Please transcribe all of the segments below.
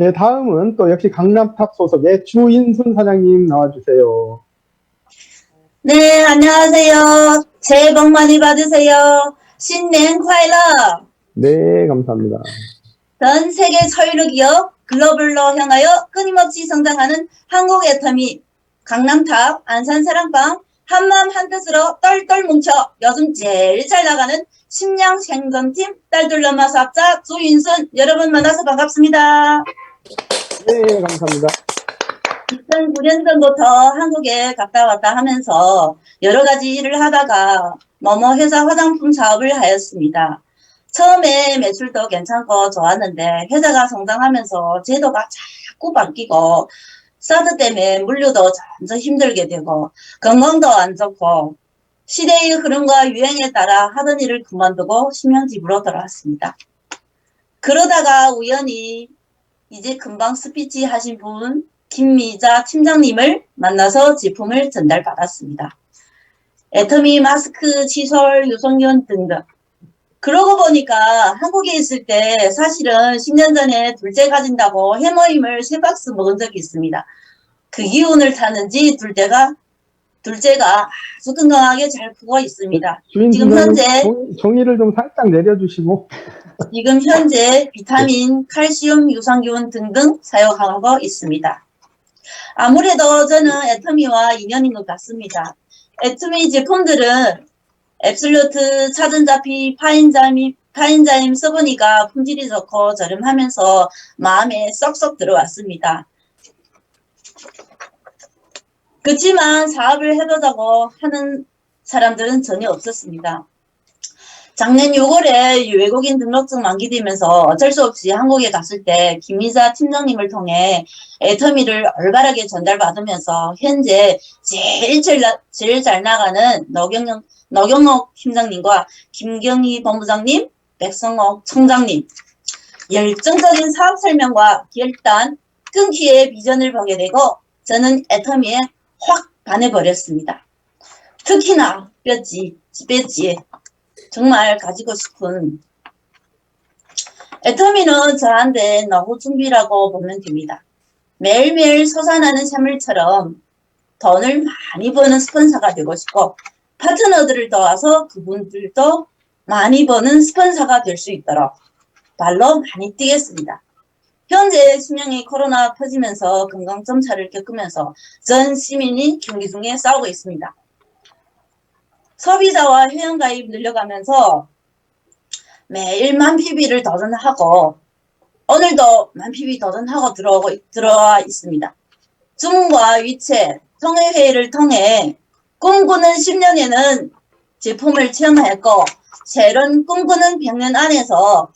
네, 다음은 또 역시 강남탑 소속의 주인순 사장님 나와주세요. 네, 안녕하세요. 새해 복 많이 받으세요. 신년快乐! 네, 감사합니다. 전 세계 서유로 기업 글로벌로 향하여 끊임없이 성장하는 한국 애터미 강남탑 안산 사랑방 한마음 한뜻으로 똘똘 뭉쳐 요즘 제일 잘 나가는 심양 생존팀 딸둘러 마 사업자 조윤순 여러분 만나서 반갑습니다. 네, 감사합니다. 2009년 전부터 한국에 갔다 왔다 하면서 여러 가지 일을 하다가 뭐뭐 회사 화장품 사업을 하였습니다. 처음에 매출도 괜찮고 좋았는데 회사가 성장하면서 제도가 자꾸 바뀌고 사드 때문에 물류도 점점 힘들게 되고 건강도 안 좋고 시대의 흐름과 유행에 따라 하던 일을 그만두고 심양집으로 돌아왔습니다. 그러다가 우연히 이제 금방 스피치 하신 분 김미자 팀장님을 만나서 제품을 전달받았습니다. 애터미 마스크, 칫솔, 유성균 등등. 그러고 보니까 한국에 있을 때 사실은 10년 전에 둘째 가진다고 해모임을 세 박스 먹은 적이 있습니다. 그 기운을 타는지 둘째가 둘째가 아주 건강하게 잘 크고 있습니다. 지금 현재- 종- 종이를 좀 살짝 내려주시고. 지금 현재 비타민, 칼슘, 유산균 등등 사용하고 있습니다. 아무래도 저는 애터미와 인연인 것 같습니다. 애터미 제품들은 앱솔루트, 차전자피, 파인자임, 파인자임 써보니까 품질이 좋고 저렴하면서 마음에 쏙쏙 들어왔습니다. 그렇지만 사업을 해보자고 하는 사람들은 전혀 없었습니다. 작년 6월에 외국인 등록증 만기되면서 어쩔 수 없이 한국에 갔을 때 김미자 팀장님을 통해 애터미를 올바르게 전달받으면서 현재 제일 잘, 나- 제일 잘 나가는 노경영, 노경옥 팀장님과 김경희 본부장님, 백성옥 청장님 열정적인 사업 설명과 결단, 끈기의 비전을 보게 되고 저는 애터미에 확 반해버렸습니다. 특히나 뼈지, 뼈지 정말 가지고 싶은 애터미는 저한테 너무 준비라고 보면 됩니다. 매일매일 솟아나는 샘물처럼 돈을 많이 버는 스폰서가 되고 싶고 파트너들을 도와서 그분들도 많이 버는 스폰서가 될 수 있도록 발로 많이 뛰겠습니다. 현재 수명이 코로나 퍼지면서 건강 점 차를 겪으면서 전 시민이 경기 중에 싸우고 있습니다. 소비자와 회원가입 늘려가면서 매일 만 PB를 도전하고 오늘도 만 PB 도전하고 들어오고 들어와 있습니다. 줌과 위챗 통해회의를 통해 꿈꾸는 10년에는 제품을 체험했고 새로운 꿈꾸는 100년 안에서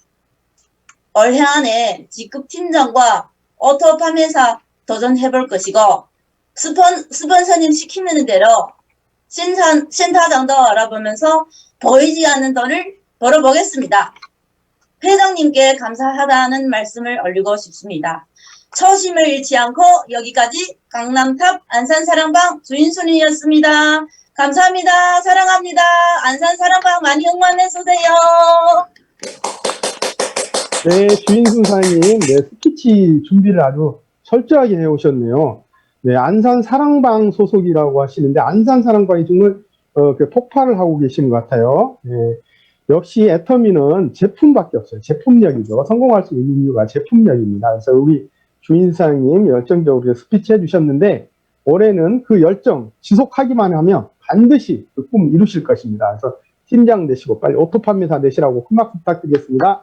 올해 안에 직급 팀장과 오토 판매사 도전해볼 것이고 스폰, 스폰서님 시키는 대로 센터, 센터장도 알아보면서 보이지 않는 돈을 벌어보겠습니다. 회장님께 감사하다는 말씀을 올리고 싶습니다. 초심을 잃지 않고 여기까지 강남탑 안산사랑방 주인순이었습니다. 감사합니다. 사랑합니다. 안산사랑방 많이 응원해주세요. 네, 주인 순 사장님, 네, 스피치 준비를 아주 철저하게 해오셨네요. 네, 안산 사랑방 소속이라고 하시는데, 안산 사랑방이 정말, 어, 그 폭발을 하고 계신 것 같아요. 네, 역시 애터미는 제품밖에 없어요. 제품력이죠. 성공할 수 있는 이유가 제품력입니다. 그래서 우리 주인 사장님 열정적으로 스피치 해주셨는데, 올해는 그 열정 지속하기만 하면 반드시 그 꿈 이루실 것입니다. 그래서 팀장 되시고 빨리 오토 판매사 되시라고 큰 박수 부탁드리겠습니다.